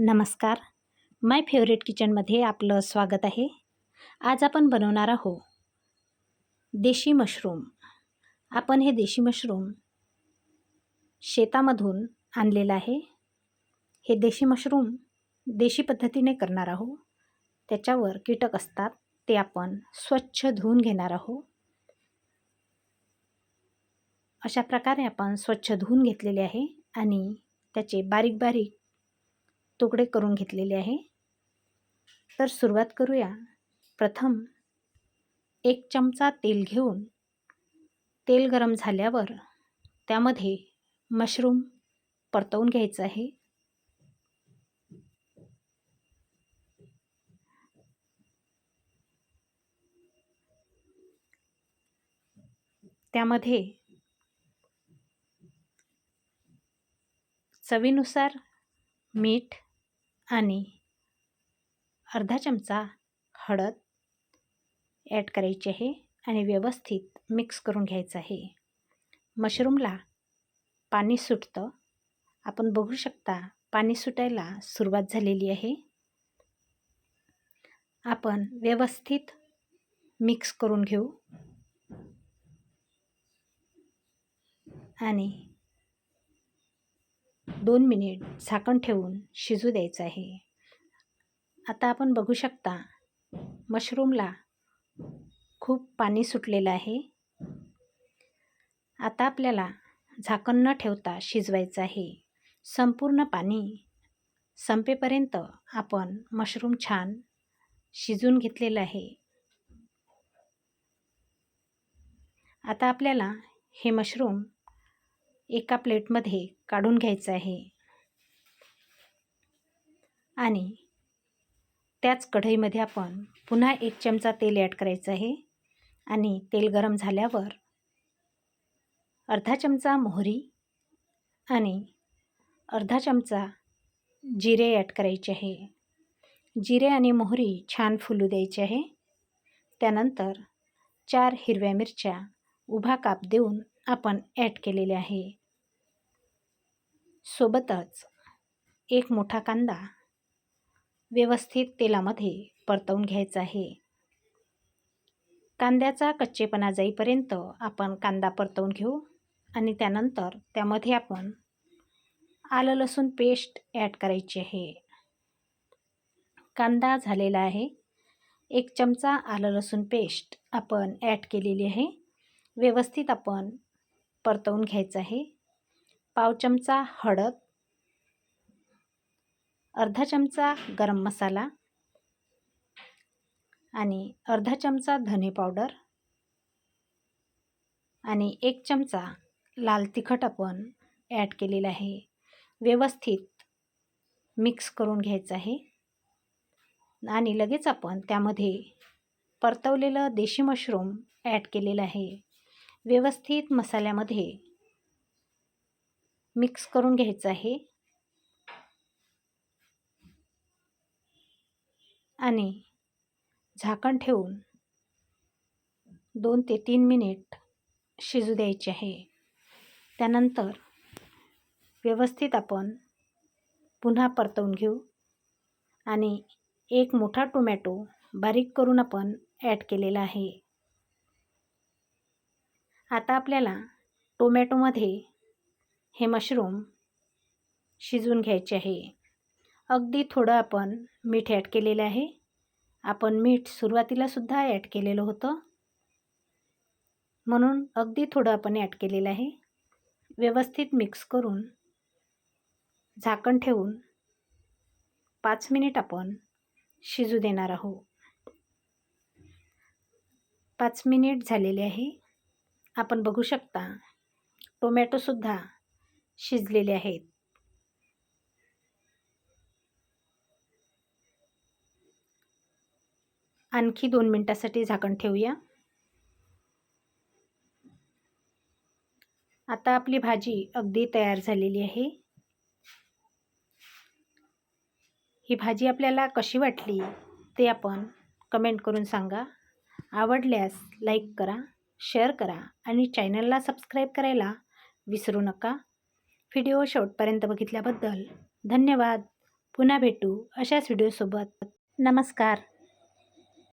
नमस्कार. माय फेवरेट किचनमध्ये आपलं स्वागत आहे. आज आपण बनवणार आहोत देशी मशरूम. आपण हे देशी मशरूम शेतामधून आणलेलं आहे. हे देशी मशरूम देशी पद्धतीने करणार आहोत. त्याच्यावर कीटक असतात ते आपण स्वच्छ धुवून घेणार आहोत. अशा प्रकारे आपण स्वच्छ धुवून घेतलेले आहे आणि त्याचे बारीक बारीक तुकडे करून घेतलेले आहे. तर सुरुवात करूया. प्रथम एक चमचा तेल घेऊन तेल गरम झाल्यावर त्यामध्ये मशरूम परतवून घ्यायचं आहे. त्यामध्ये चवीनुसार मीठ आणि अर्धा चमचा हळद ॲड करायची आहे आणि व्यवस्थित मिक्स करून घ्यायचं आहे. मशरूमला पाणी सुटतं. आपण बघू शकता पाणी सुटायला सुरुवात झालेली आहे. आपण व्यवस्थित मिक्स करून घेऊ. आणि दोन मिनिट झाकण ठेवून शिजू द्यायचं आहे. आता आपण बघू शकता मशरूमला खूप पाणी सुटलेलं आहे. आता आपल्याला झाकण न ठेवता शिजवायचं आहे. संपूर्ण पाणी संपेपर्यंत आपण मशरूम छान शिजून घेतलेलं आहे. आता आपल्याला हे मशरूम एका प्लेटमध्ये काढून घ्यायचं आहे. आणि त्याच कढईमध्ये आपण पुन्हा एक चमचा तेल ॲड करायचं आहे. आणि तेल गरम झाल्यावर अर्धा चमचा मोहरी आणि अर्धा चमचा जिरे ॲड करायचे आहे. जिरे आणि मोहरी छान फुलू द्यायचे आहे. त्यानंतर चार हिरव्या मिरच्या उभा काप देऊन आपण ॲड केलेले आहे. सोबतच एक मोठा कांदा व्यवस्थित तेलामध्ये परतवून घ्यायचा आहे. कांद्याचा कच्चेपणा जाईपर्यंत आपण कांदा परतवून घेऊ आणि त्यानंतर त्यामध्ये आपण आलं लसूण पेस्ट ॲड करायची आहे. कांदा झालेला आहे. एक चमचा आलं लसूण पेस्ट आपण ॲड केलेली आहे. व्यवस्थित आपण परतवून घ्यायचं आहे. पाव चमचा हळद अर्धा चमचा गरम मसाला आणि अर्धा चमचा धने पावडर आणि एक चमचा लाल तिखट आपण ॲड केलेला आहे. व्यवस्थित मिक्स करून घ्यायचं आहे. आणि लगेच आपण त्यामध्ये परतवलेलं देशी मशरूम ॲड केलेलं आहे. व्यवस्थित मसाल्यामध्ये मिक्स करून घ्यायचं आहे. आणि झाकण ठेवून दोन ते तीन मिनिट शिजू द्यायचे आहे. त्यानंतर व्यवस्थित आपण पुन्हा परतवून घेऊ. आणि एक मोठा टोमॅटो बारीक करून आपण ॲड केलेला आहे. आता आपल्याला टोमॅटोमध्ये हे मशरूम शिजवून घ्यायचे आहे. अगदी थोडं आपण मीठ ॲड केलेलं आहे. आपण मीठ सुरुवातीलासुद्धा ॲड केलेलं होतं. म्हणून अगदी थोडं आपण ॲड केलेलं आहे. व्यवस्थित मिक्स करून झाकण ठेवून पाच मिनिट आपण शिजू देणार आहोत. पाच मिनिट झालेले आहे. आपण बघू शकता. टोमॅटोसुद्धा शिजलेले आहेत. आणखी दोन मिनटासाठी झाकण ठेवूया. आता आपली भाजी अगदी तयार झालेली आहे. ही भाजी आपल्याला कशी वाटली ते आपण कमेंट करून सांगा. आवडल्यास लाईक करा. शेअर करा आणि चॅनलला सबस्क्राईब करायला विसरू नका. व्हिडिओ शेवटपर्यंत बघितल्याबद्दल धन्यवाद. पुन्हा भेटू अशाच व्हिडिओसोबत. नमस्कार.